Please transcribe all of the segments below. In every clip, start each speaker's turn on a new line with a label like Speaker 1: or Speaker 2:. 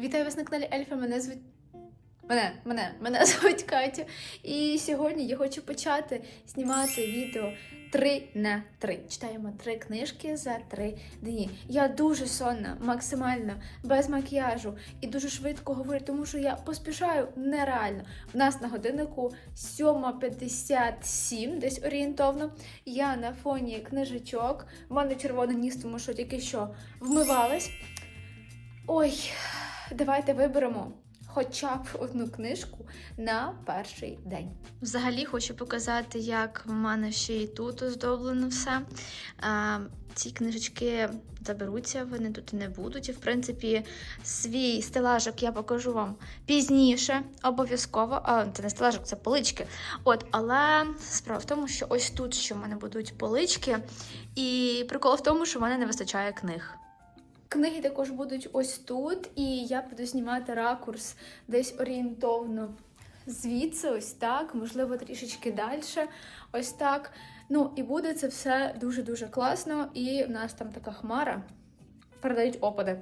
Speaker 1: Вітаю вас на каналі Ельфа. Мене звуть. Мене, мене, мене звуть Катя. І сьогодні я хочу почати знімати відео 3 на 3. Читаємо три книжки за три дні. Я дуже сонна, максимально, без макіяжу і дуже швидко говорю, тому що я поспішаю нереально. В нас на годиннику 7.57, десь орієнтовно. Я на фоні книжечок. В мене червоний ніс, тому що тільки що вмивалась. Ой, давайте виберемо хоча б одну книжку на перший день. Взагалі хочу показати, як в мене ще і тут оздоблено все. А, ці книжечки заберуться, вони тут не будуть. І, в принципі, свій стелажок я покажу вам пізніше, обов'язково. А, це не стелажок, це полички. От, але справа в тому, що ось тут ще в мене будуть полички. І прикол в тому, що в мене не вистачає книг. Книги також будуть ось тут, і я буду знімати ракурс десь орієнтовно звідси, ось так, можливо, трішечки далі. Ось так. Ну, і буде це все дуже-дуже класно. І в нас там така хмара. Передають опади.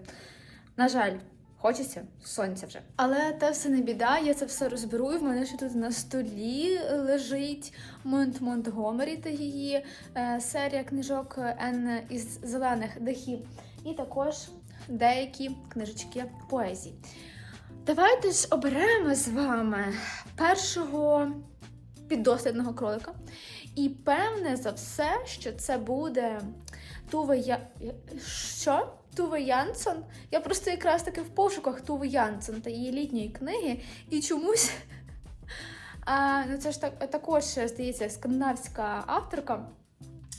Speaker 1: На жаль, хочеться сонця вже. Але це все не біда, я це все розберу. В мене ще тут на столі лежить Монт Монтгомері та її е, серія книжок Н із зелених дахів. І також деякі книжечки поезії. Давайте ж оберемо з вами першого піддослідного кролика. І певне за все, що це буде Туве Я... Що? Туве Янсон? Я просто якраз таки в пошуках Туви Янсон та її літньої книги, і чомусь. А, ну це ж так, також, здається, скандинавська авторка.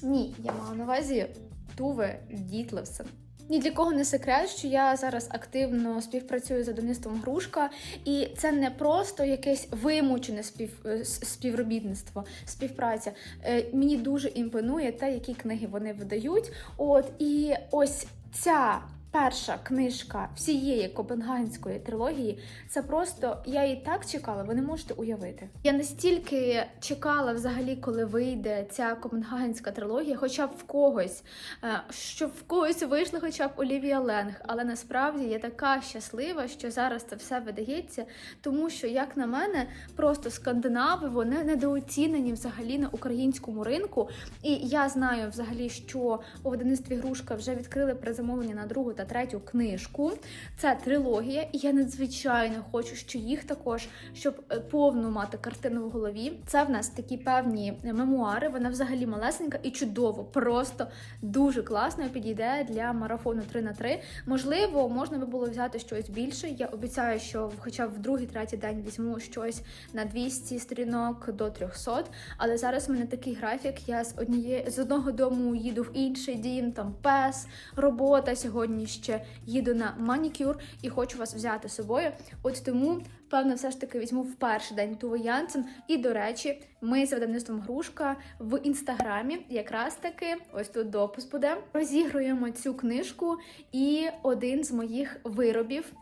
Speaker 1: Ні, я мала на увазі Туве Дітлевсен. Ні для кого не секрет, що я зараз активно співпрацюю з видавництвом Грушка, і це не просто якесь вимучене спів, е, співробітництво, співпраця. Е, Мені дуже імпонує те, які книги вони видають. От і ось ця. Перша книжка всієї копенгагенської трилогії це просто я її так чекала, ви не можете уявити. Я настільки чекала взагалі, коли вийде ця копенгагенська трилогія, хоча б в когось, е, щоб в когось вийшла хоча б Олівія Ленг. Але насправді я така щаслива, що зараз це все видається, тому що, як на мене, просто скандинави вони недооцінені взагалі на українському ринку. І я знаю взагалі, що у видавництві Грушка вже відкрили призамовлення на другу та третю книжку. Це трилогія, і я надзвичайно хочу, що їх також, щоб е, повну мати картину в голові. Це в нас такі певні мемуари. Вона взагалі малесенька і чудово, просто дуже класно підійде для марафону 3 на 3 Можливо, можна би було взяти щось більше. Я обіцяю, що хоча б в другий, третій день візьму щось на 200 сторінок до 300. Але зараз в мене такий графік. Я з однієї з одного дому їду в інший дім, там пес, робота. Сьогодні ще їду на манікюр і хочу вас взяти з собою. От тому, певно, все ж таки візьму в перший день Туву Янсен. І до речі, ми з видавництвом Грушка в інстаграмі, якраз таки, ось тут допуск буде, розігруємо цю книжку і один з моїх виробів.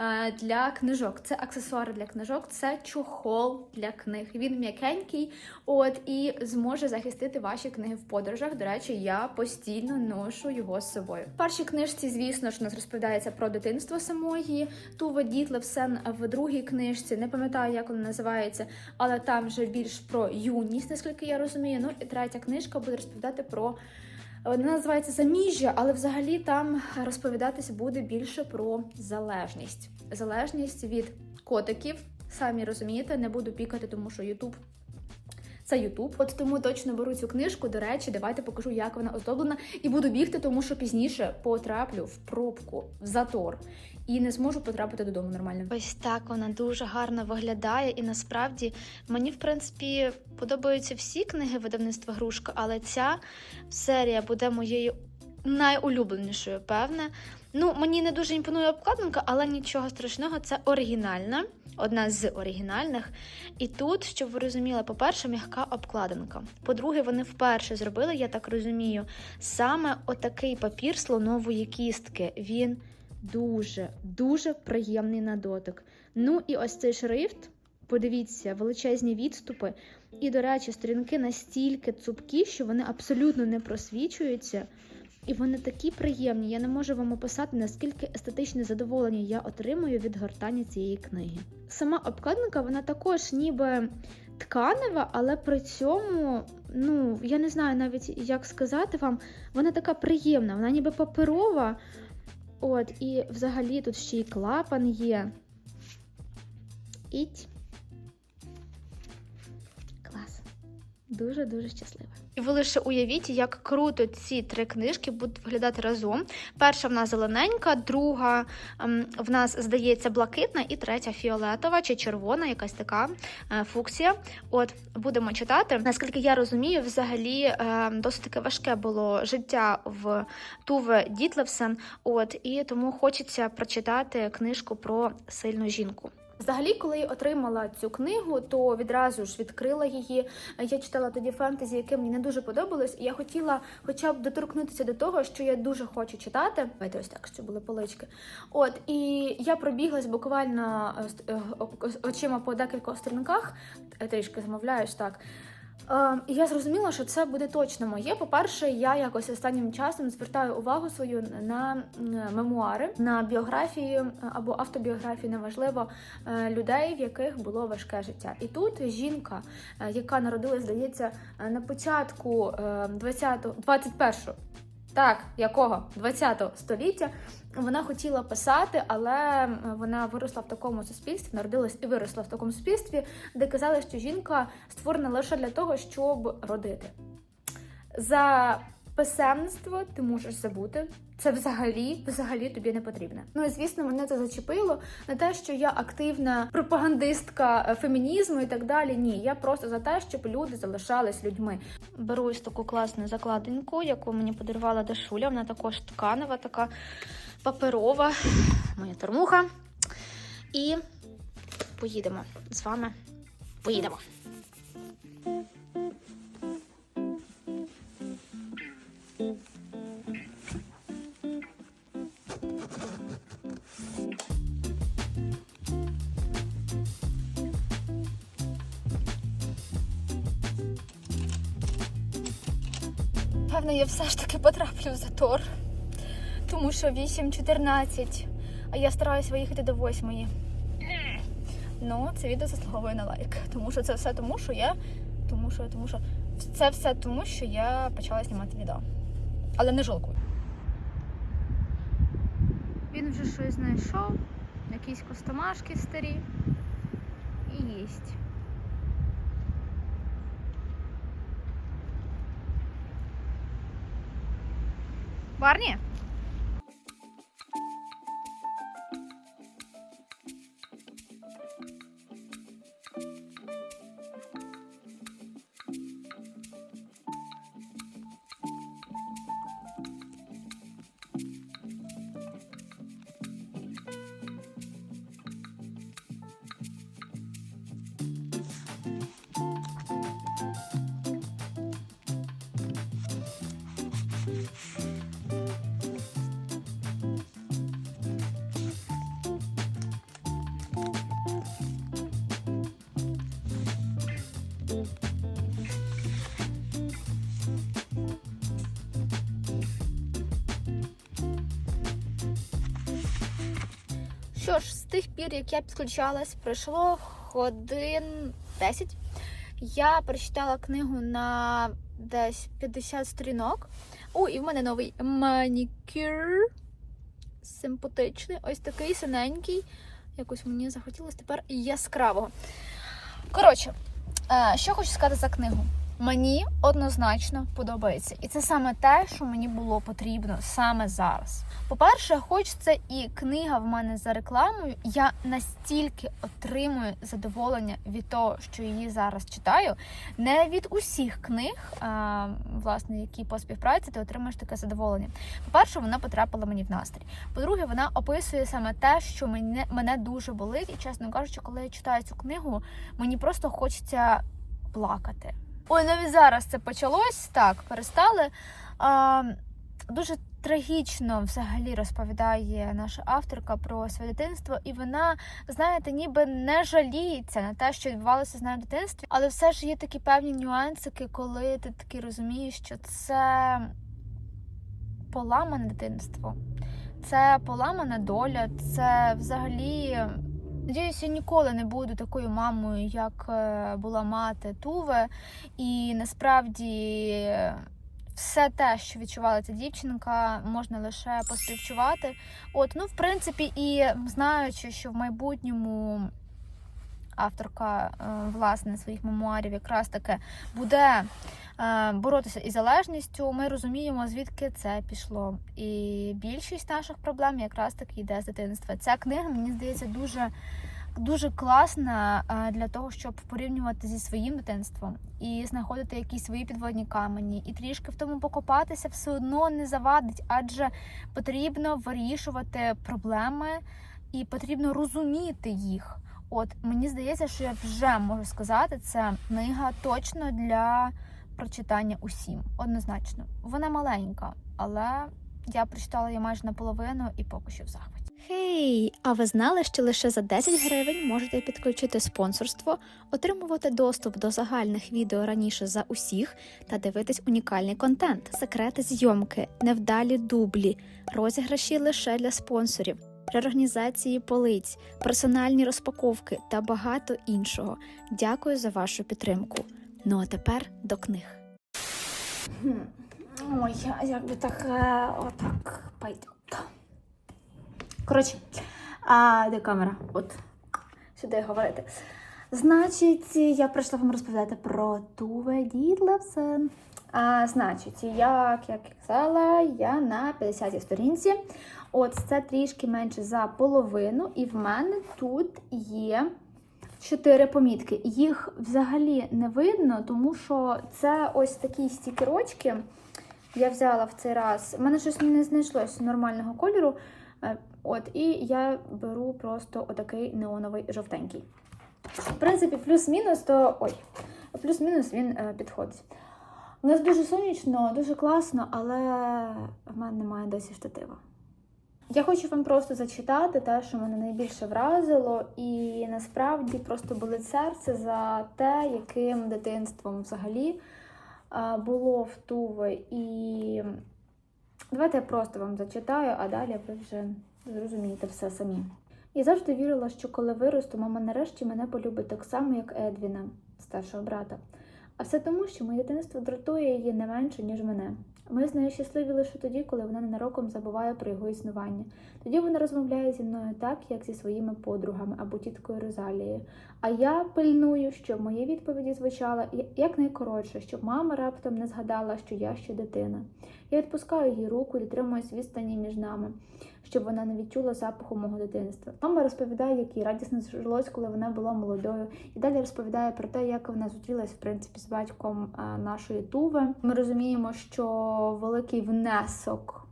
Speaker 1: Е, Для книжок це аксесуари для книжок, це чохол для книг. Він м'якенький, от і зможе захистити ваші книги в подорожах. До речі, я постійно ношу його з собою. В першій книжці, звісно ж, у нас розповідається про дитинство самої. Тува Дітлевсен в другій книжці, не пам'ятаю, як вона називається, але там вже більш про юність, наскільки я розумію. Ну і третя книжка буде розповідати про. Вона називається заміжжя, але взагалі там розповідатися буде більше про залежність. Залежність від котиків. Самі розумієте, не буду пікати, тому що Ютуб це Ютуб. От тому точно беру цю книжку. До речі, давайте покажу, як вона оздоблена. І буду бігти, тому що пізніше потраплю в пробку, в затор. І не зможу потрапити додому нормально. Ось так вона дуже гарно виглядає, і насправді мені, в принципі, подобаються всі книги видавництва Грушка, але ця серія буде моєю найулюбленішою, певне. Ну, мені не дуже імпонує обкладинка, але нічого страшного, це оригінальна, одна з оригінальних. І тут, щоб ви розуміли, по-перше, м'яка обкладинка. По-друге, вони вперше зробили, я так розумію, саме отакий папір слонової кістки. Він дуже, дуже приємний на дотик. Ну і ось цей шрифт. Подивіться, величезні відступи. І, до речі, сторінки настільки цупкі, що вони абсолютно не просвічуються. і вони такі приємні. Я не можу вам описати, наскільки естетичне задоволення я отримую від гортання цієї книги. Сама обкладинка, вона також ніби тканева, але при цьому, ну, я не знаю навіть, як сказати вам, вона така приємна, вона ніби паперова. От, і взагалі тут ще й клапан є. Іть. Дуже-дуже щаслива. І ви лише уявіть, як круто ці три книжки будуть виглядати разом. Перша в нас зелененька, друга ем, в нас, здається, блакитна, і третя фіолетова чи червона, якась така е, фуксія. От, будемо читати. Наскільки я розумію, взагалі е, досить таке важке було життя в Туве Дітлевсен. От, і тому хочеться прочитати книжку про сильну жінку. Взагалі, коли я отримала цю книгу, то відразу ж відкрила її. Я читала тоді фентезі, яке мені не дуже подобалось, я хотіла хоча б доторкнутися до того, що я дуже хочу читати. Давайте ось так, що були полички. От і я пробіглась буквально е, е, очима по декількох сторінках, е, трішки замовляєш так. Е, І я зрозуміла, що це буде точно моє. По-перше, я якось останнім часом звертаю увагу свою на мемуари, на біографії е, або автобіографії, неважливо, е, людей, в яких було важке життя. І тут жінка, е, яка народилась, здається, е, на початку 20-го, 21-го, так, якого 20-го століття, вона хотіла писати, але вона виросла в такому суспільстві, народилась і виросла в такому суспільстві, де казали, що жінка створена лише для того, щоб родити. За писемництво ти можеш забути. Це взагалі, взагалі тобі не потрібно. Ну і звісно, мене це зачепило не те, що я активна пропагандистка е, фемінізму і так далі. Ні, я просто за те, щоб люди залишались людьми. Беру ось таку класну закладинку, яку мені подарувала Дашуля. Вона також тканева, така паперова, моя термуха. І поїдемо з вами. Поїдемо. Певно, я все ж таки потраплю в затор, тому що 8.14, а я стараюся виїхати до 8. Ну, це відео заслуговує на лайк. Тому що це все тому, що я. Тому що, тому що це все тому, що я почала знімати відео. Але не жалкую. Він вже щось знайшов, якісь костомашки старі. І їсть. Барні? Що ж, з тих пір, як я підключалась, пройшло годин 10. Я прочитала книгу на десь 50 сторінок. О, і в мене новий манікюр. Симпатичний, ось такий синенький. Якось мені захотілося тепер яскравого. Коротше, е, що хочу сказати за книгу. Мені однозначно подобається. І це саме те, що мені було потрібно саме зараз. По-перше, хоч це і книга в мене за рекламою, я настільки отримую задоволення від того, що її зараз читаю. Не від усіх книг, а, власне, які по співпраці ти отримаєш таке задоволення. По-перше, вона потрапила мені в настрій. По-друге, вона описує саме те, що мене, мене дуже болить. І чесно кажучи, коли я читаю цю книгу, мені просто хочеться плакати. Ой, навіть зараз це почалось так, перестали. А, дуже трагічно взагалі розповідає наша авторка про своє дитинство, і вона, знаєте, ніби не жаліється на те, що відбувалося з нею в дитинстві, але все ж є такі певні нюансики, коли ти таки розумієш, що це поламане дитинство, це поламана доля, це взагалі. Надіюся, я ніколи не буду такою мамою, як е, була мати Туве. І насправді е, все те, що відчувала ця дівчинка, можна лише поспівчувати. От, ну, в принципі, і знаючи, що в майбутньому авторка е, власне своїх мемуарів якраз таки буде е, боротися із залежністю, ми розуміємо, звідки це пішло. І більшість наших проблем якраз таки йде з дитинства. Ця книга, мені здається, дуже. Дуже класна е, для того, щоб порівнювати зі своїм дитинством і знаходити якісь свої підводні камені, і трішки в тому покопатися все одно не завадить, адже потрібно вирішувати проблеми і потрібно розуміти їх. От мені здається, що я вже можу сказати, це книга точно для прочитання усім. Однозначно, вона маленька, але я прочитала її майже наполовину і поки що в захваті.
Speaker 2: Хей, а ви знали, що лише за 10 гривень можете підключити спонсорство, отримувати доступ до загальних відео раніше за усіх та дивитись унікальний контент, секрети зйомки, невдалі дублі, розіграші лише для спонсорів, реорганізації полиць, персональні розпаковки та багато іншого. Дякую за вашу підтримку. Ну а тепер до книг.
Speaker 1: Ой, а як так е, отак пойде. Коротше, а де камера? От сюди говорити. Значить, я прийшла вам розповідати про Туве Дідлевсен. А, значить, як я казала, я на 50-й сторінці. От це трішки менше за половину, і в мене тут є чотири помітки. Їх взагалі не видно, тому що це ось такі стікерочки. Я взяла в цей раз. У мене щось не знайшлось нормального кольору. Е, От, і я беру просто отакий неоновий жовтенький. В принципі, плюс-мінус, то ой, плюс-мінус він е, підходить. У нас дуже сонячно, дуже класно, але в мене немає досі штатива. Я хочу вам просто зачитати те, що мене найбільше вразило, і насправді просто болить серце за те, яким дитинством взагалі було в Туви. І давайте я просто вам зачитаю, а далі ви вже зрозумієте все самі. Я завжди вірила, що коли виросту, мама нарешті мене полюбить так само, як Едвіна, старшого брата. А все тому, що моє дитинство дратує її не менше, ніж мене. Ми з нею щасливі лише тоді, коли вона ненароком забуває про його існування. Тоді вона розмовляє зі мною так, як зі своїми подругами або тіткою Розалією. А я пильную, щоб мої відповіді звучали якнайкоротше, щоб мама раптом не згадала, що я ще дитина. Я відпускаю її руку і тримуюсь відстані між нами, щоб вона не відчула запаху мого дитинства. Мама розповідає, як їй радісно жилось, коли вона була молодою, і далі розповідає про те, як вона зустрілась в принципі з батьком нашої Туви. Ми розуміємо, що великий внесок.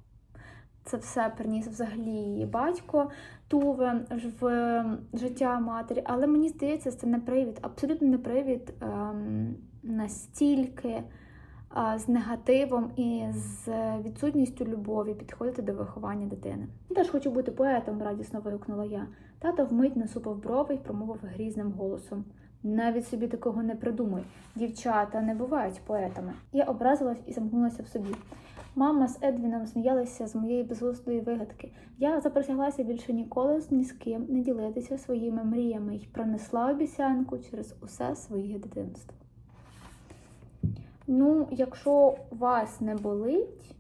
Speaker 1: Це все приніс взагалі її батько Туве в життя матері. Але мені здається, це не привід, абсолютно не привід ем, настільки з негативом і з відсутністю любові підходити до виховання дитини. Я теж хочу бути поетом, радісно вигукнула я. Тато вмить насупив брови й промовив грізним голосом. Навіть собі такого не придумай. Дівчата не бувають поетами. Я образилась і замкнулася в собі. Мама з Едвіном сміялися з моєї безглуздої вигадки. Я заприсяглася більше ніколи ні з ким не ділитися своїми мріями й пронесла обіцянку через усе своє дитинство. Ну, якщо вас не болить,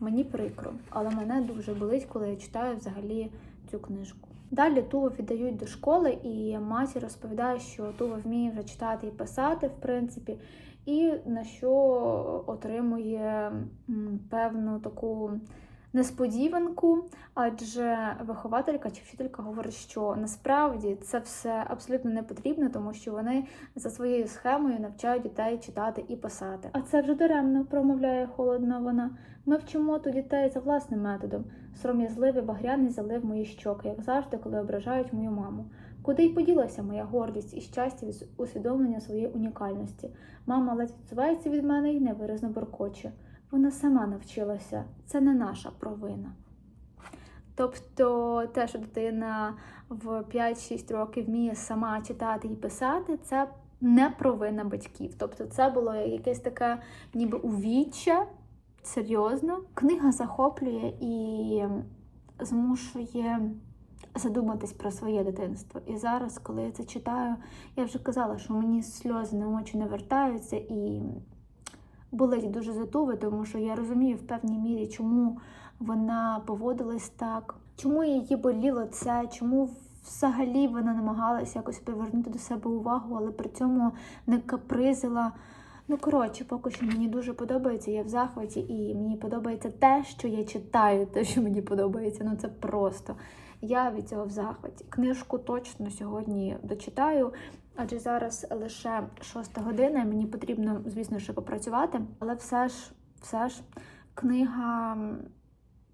Speaker 1: мені прикро, але мене дуже болить, коли я читаю взагалі цю книжку. Далі Туву віддають до школи, і матір розповідає, що Тува вміє вже читати і писати, в принципі, і на що отримує певну таку несподіванку, адже вихователька чи вчителька говорить, що насправді це все абсолютно не потрібно, тому що вони за своєю схемою навчають дітей читати і писати. А це вже даремно, промовляє холодно вона. Ми вчимо тут дітей за власним методом. Сором'язливий багряний залив мої щоки, як завжди, коли ображають мою маму. Куди й поділася моя гордість і щастя від усвідомлення своєї унікальності? Мама ледь відсувається від мене і невиразно буркоче. Вона сама навчилася, це не наша провина. Тобто те, що дитина в 5-6 років вміє сама читати і писати, це не провина батьків. Тобто це було якесь таке ніби увіччя
Speaker 2: серйозно. Книга захоплює і змушує задуматись про своє дитинство. І зараз, коли я це читаю, я вже казала, що мені сльози на очі не вертаються і болить дуже затуви, тому що я розумію в певній мірі, чому вона поводилась так, чому її боліло це, чому взагалі вона намагалася якось привернути до себе увагу, але при цьому не капризила. Ну, коротше, поки що мені дуже подобається, я в захваті, і мені подобається те, що я читаю, те, що мені подобається. Ну це просто. Я від цього в захваті. Книжку точно сьогодні дочитаю, адже зараз лише шоста година, і мені потрібно, звісно, ще попрацювати. Але все ж, все ж, книга,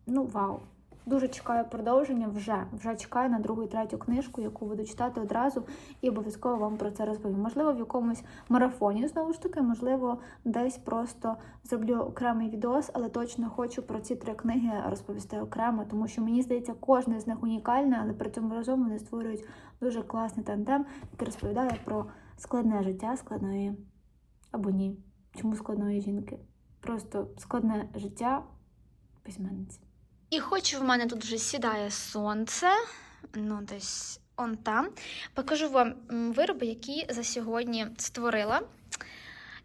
Speaker 2: ну вау. Дуже чекаю продовження вже. Вже чекаю на другу і третю книжку, яку буду читати одразу, і обов'язково вам про це розповім. Можливо, в якомусь марафоні знову ж таки, можливо, десь просто зроблю окремий відос, але точно хочу про ці три книги розповісти окремо, тому що мені здається, кожна з них унікальна, але при цьому разом вони створюють дуже класний тандем, який розповідає про складне життя складної або ні. Чому складної жінки? Просто складне життя письменниці.
Speaker 3: І хоч в мене тут вже сідає сонце, ну десь он там, покажу вам вироби, які за сьогодні створила.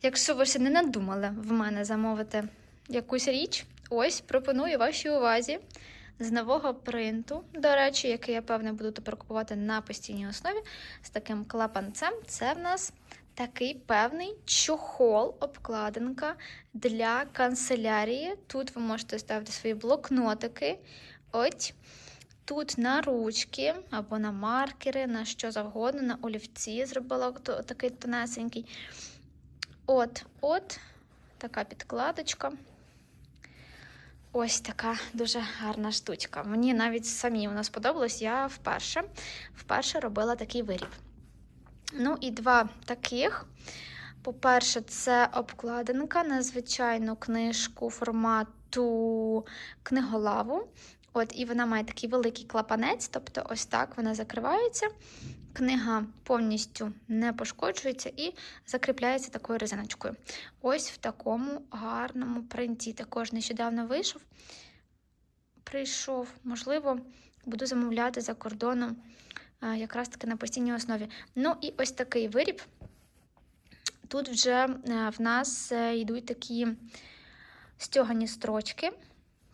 Speaker 3: Якщо ви ще не надумали в мене замовити якусь річ, ось пропоную вашій увазі з нового принту, до речі, який я певне буду тепер купувати на постійній основі з таким клапанцем. Це в нас такий певний чохол, обкладинка для канцелярії. Тут ви можете ставити свої блокнотики. Ось. Тут на ручки або на маркери, на що завгодно, на олівці зробила такий тонесенький. От, от, така підкладочка. Ось така дуже гарна штучка. Мені навіть самі вона сподобалась. Я вперше, вперше робила такий виріб. Ну і два таких. По-перше, це обкладинка на звичайну книжку формату книголаву. От, і вона має такий великий клапанець, тобто ось так вона закривається. Книга повністю не пошкоджується і закріпляється такою резиночкою. Ось в такому гарному принті. Також нещодавно вийшов. Прийшов, можливо, буду замовляти за кордоном якраз таки на постійній основі. Ну і ось такий виріб. Тут вже е, в нас е, йдуть такі стьогані строчки.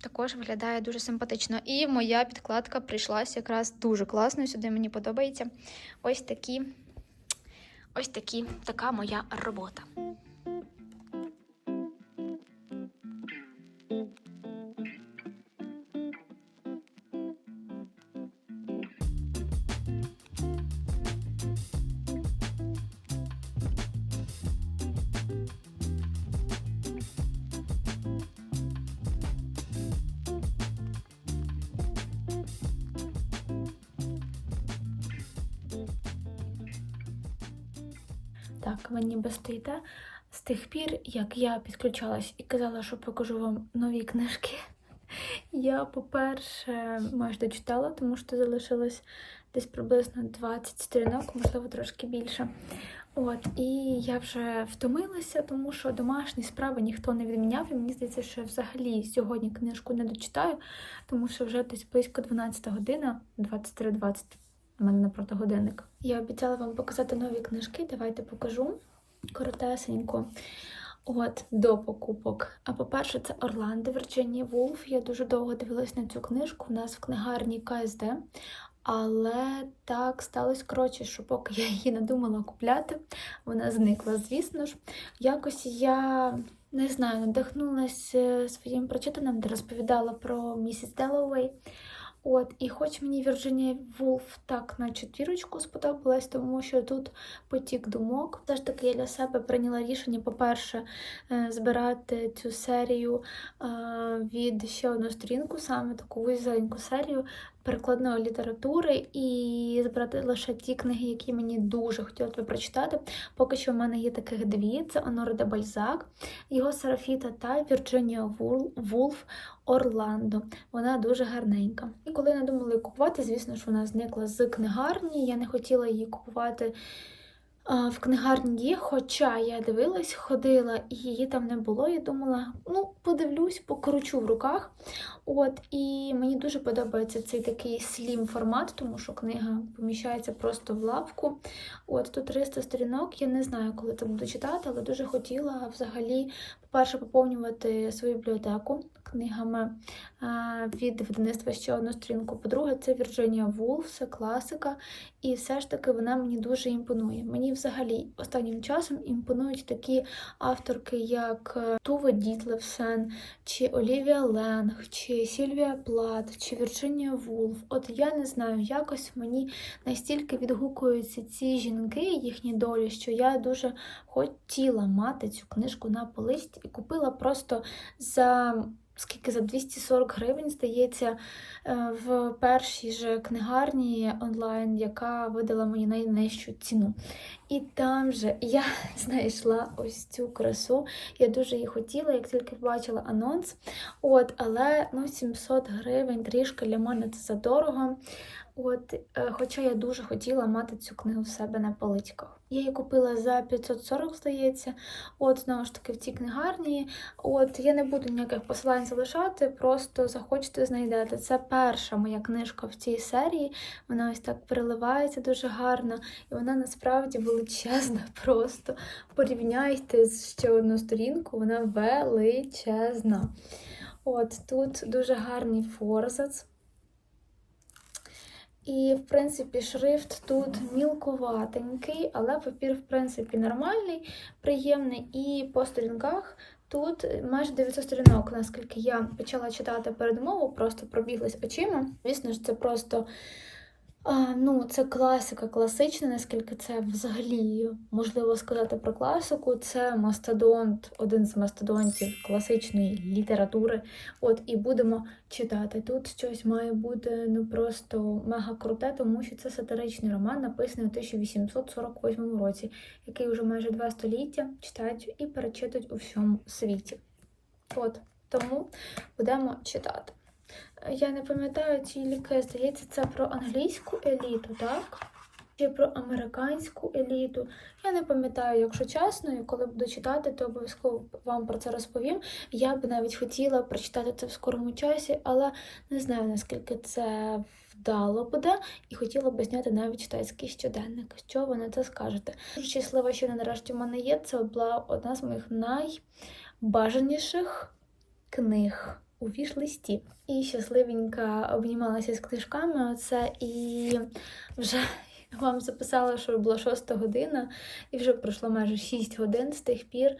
Speaker 3: Також виглядає дуже симпатично. І моя підкладка прийшлась якраз дуже класно. Сюди мені подобається. Ось такі, ось такі, така моя робота.
Speaker 1: Так, ви ніби стоїте. З тих пір, як я підключалась і казала, що покажу вам нові книжки. Я, по-перше, майже дочитала, тому що залишилось десь приблизно 20 сторінок, можливо, трошки більше. От, і я вже втомилася, тому що домашні справи ніхто не відміняв. І мені здається, що я взагалі сьогодні книжку не дочитаю, тому що вже десь близько 12 година, 23.20 у мене напроти годинник. Я обіцяла вам показати нові книжки. Давайте покажу коротесенько. От, до покупок. А по-перше, це Орландо Вірджинія Вулф. Я дуже довго дивилась на цю книжку. У нас в книгарні КСД. Але так сталося коротше, що поки я її не думала купляти, вона зникла, звісно ж. Якось я не знаю, надихнулася своїм прочитаним, де розповідала про місіс Деловей. От, і хоч мені Вірджинія Вулф так на четвірочку сподобалась, тому що тут потік думок. Все ж таки я для себе прийняла рішення, по-перше, е, збирати цю серію е, від ще одну сторінку, саме таку вузеньку серію перекладної літератури, і збирати лише ті книги, які мені дуже хотілося б прочитати. Поки що в мене є таких дві: це Оноре де Бальзак, його Сарафіта та Вірджинія Вулф Орландо. Вона дуже гарненька. І коли я не думала її купувати, звісно ж, вона зникла з книгарні. Я не хотіла її купувати в книгарні хоча я дивилась, ходила і її там не було. Я думала, ну, подивлюсь, покручу в руках. От, і мені дуже подобається цей такий слім формат, тому що книга поміщається просто в лавку. От тут 300 сторінок. Я не знаю, коли це буду читати, але дуже хотіла взагалі, по-перше, поповнювати свою бібліотеку книгами від видавництва ще одну сторінку. По-друге, це Вірджинія Вулф, це класика, і все ж таки вона мені дуже імпонує. Мені взагалі останнім часом імпонують такі авторки, як е, Туве Дітлевсен, чи Олівія Ленг, чи Сільвія Плат, чи Вірджинія Вулф. От я не знаю, якось мені настільки відгукуються ці жінки, їхні долі, що я дуже хотіла мати цю книжку на поличці і купила просто за. Скільки за 240 гривень, здається, е, в першій же книгарні онлайн, яка видала мені найнижчу ціну. І там же я знайшла ось цю красу. Я дуже її хотіла, як тільки побачила анонс. От, але ну, 700 гривень трішки для мене це задорого. От, е, хоча я дуже хотіла мати цю книгу в себе на поличках. Я її купила за 540, здається. От, знову ж таки, в цій книгарні. От, я не буду ніяких посилань залишати, просто захочете, знайдете. Це перша моя книжка в цій серії. Вона ось так переливається дуже гарно, і вона насправді величезна просто. Порівняйте з ще одну сторінку, вона величезна. От тут дуже гарний форзац. І, в принципі, шрифт тут мілкуватенький, але папір, в принципі, нормальний, приємний. І по сторінках тут майже 900 сторінок, наскільки я почала читати передмову, просто пробіглась очима. Звісно ж, це просто. Ну, це класика класична, наскільки це взагалі можливо сказати про класику. Це мастодонт, один з мастодонтів класичної літератури. От і будемо читати. Тут щось має бути ну просто мега круте, тому що це сатиричний роман, написаний у 1848 році, який вже майже два століття читають і перечитують у всьому світі. От тому будемо читати. Я не пам'ятаю тільки, здається, це про англійську еліту, так? Чи про американську еліту. Я не пам'ятаю, якщо чесно, і коли буду читати, то обов'язково вам про це розповім. Я б навіть хотіла прочитати це в скорому часі, але не знаю, наскільки це вдало буде, і хотіла б зняти навіть читацький щоденник. Що ви на це скажете? Дуже щаслива, що вона нарешті в мене є. Це була одна з моїх найбажаніших книг у віш-листі. І щасливенька обнімалася з книжками. Оце і вже вам записала, що була шоста година, і вже пройшло майже 6 годин з тих пір.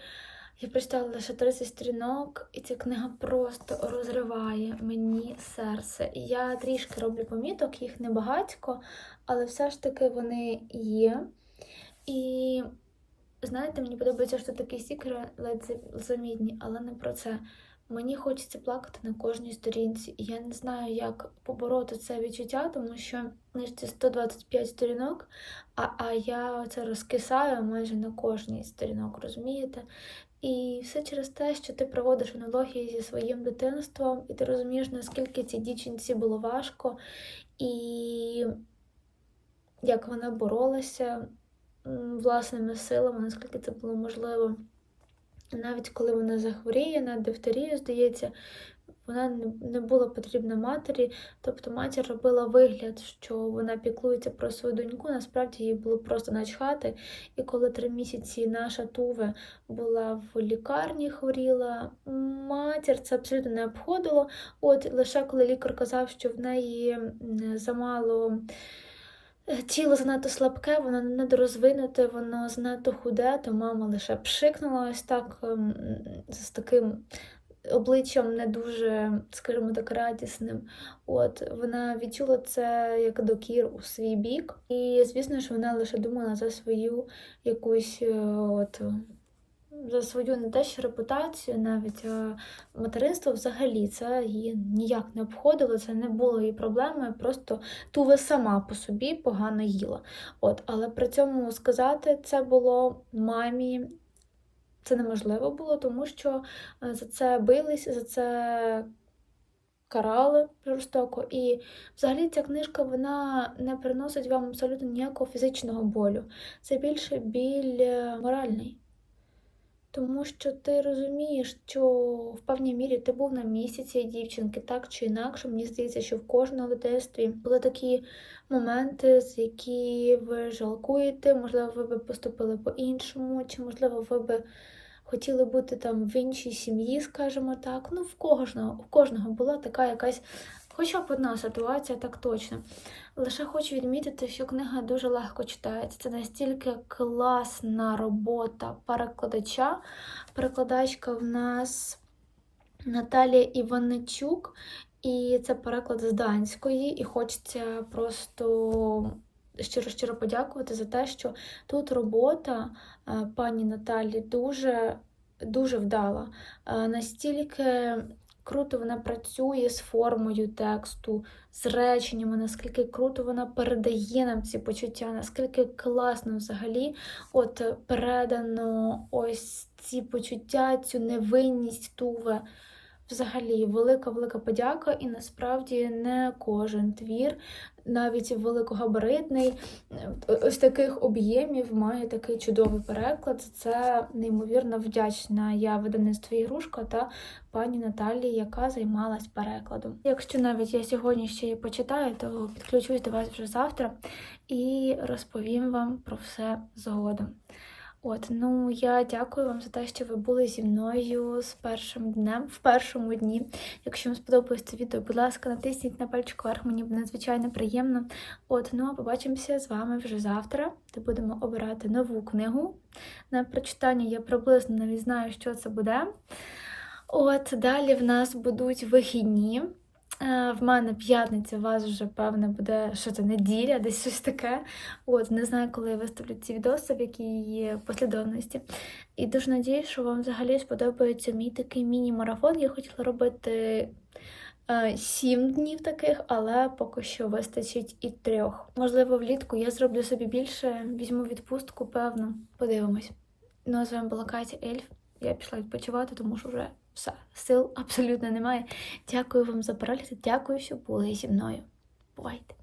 Speaker 1: Я прочитала лише 30 сторінок, і ця книга просто розриває мені серце. Я трішки роблю поміток, їх небагатько, але все ж таки вони є. І знаєте, мені подобається, що такі стікери ледь замітні, але не про це. Мені хочеться плакати на кожній сторінці, і я не знаю, як побороти це відчуття, тому що книжці 125 сторінок, а, а я це розкисаю майже на кожній сторінок, розумієте? І все через те, що ти проводиш аналогії зі своїм дитинством, і ти розумієш, наскільки цій дівчинці було важко, і як вона боролася власними силами, наскільки це було можливо. Навіть коли вона захворіє на дифтерію, здається, вона не- не була потрібна матері, тобто матір робила вигляд, що вона піклується про свою доньку, насправді їй було просто начхати. І коли три місяці наша Туве була в лікарні, хворіла, матір це абсолютно не обходило. От лише коли лікар казав, що в неї замало. Е, Тіло занадто слабке, воно недорозвинуте, воно занадто худе, то мама лише пшикнула ось так ем, з таким обличчям не дуже, скажімо так, радісним. От вона відчула це як докір у свій бік, і звісно ж, вона лише думала за свою якусь е, от. За свою не те, що репутацію, навіть а материнство взагалі це її ніяк не обходило, це не було її проблемою, просто Туве сама по собі погано їла. От, але при цьому сказати це було мамі. Це неможливо було, тому що е, за це бились, за це карали жорстоко. І взагалі ця книжка вона не приносить вам абсолютно ніякого фізичного болю. Це більше біль е, моральний. Тому що ти розумієш, що в певній мірі ти був на місці цієї дівчинки, так чи інакше. Мені здається, що в кожному дитинстві були такі моменти, з які ви жалкуєте, можливо, ви би поступили по-іншому, чи, можливо, ви би хотіли бути там в іншій сім'ї, скажімо так. Ну, в кожного, у кожного була така якась, хоча б одна ситуація, так точно. Лише хочу відмітити, що книга дуже легко читається. Це настільки класна робота перекладача. Перекладачка в нас Наталія Іваничук, і це переклад з данської, і хочеться просто щиро-щиро подякувати за те, що тут робота е, пані Наталі дуже, дуже вдала. Е, Настільки круто вона працює з формою тексту, з реченнями, наскільки круто вона передає нам ці почуття, наскільки класно взагалі от передано ось ці почуття, цю невинність Туве. Взагалі, велика велика подяка, і насправді не кожен твір, навіть великогабаритний, ось таких об'ємів має такий чудовий переклад. Це неймовірно вдячна я видавництву ігрушка та пані Наталії, яка займалась перекладом. Якщо навіть я сьогодні ще її почитаю, то підключусь до вас вже завтра і розповім вам про все згодом. От, ну я дякую вам за те, що ви були зі мною з першим днем, в першому дні. Якщо вам сподобалось це відео, будь ласка, натисніть на пальчик вверх, мені буде надзвичайно приємно. От, ну а побачимося з вами вже завтра, де будемо обирати нову книгу. На прочитання я приблизно навіть знаю, що це буде. От, далі в нас будуть вихідні. Е, В мене п'ятниця, у вас вже, певне, буде що це неділя, десь щось таке. От, не знаю, коли я виставлю ці відоси, в якій послідовності. І дуже надіюсь, що вам взагалі сподобається мій такий міні-марафон. Я хотіла робити е, сім днів таких, але поки що вистачить і трьох. Можливо, влітку я зроблю собі більше, візьму відпустку, певно. Подивимось. Ну, а з вами була Катя Ельф. Я пішла відпочивати, тому що вже все, сил абсолютно немає. Дякую вам за перегляд, дякую, що були зі мною. Бувайте!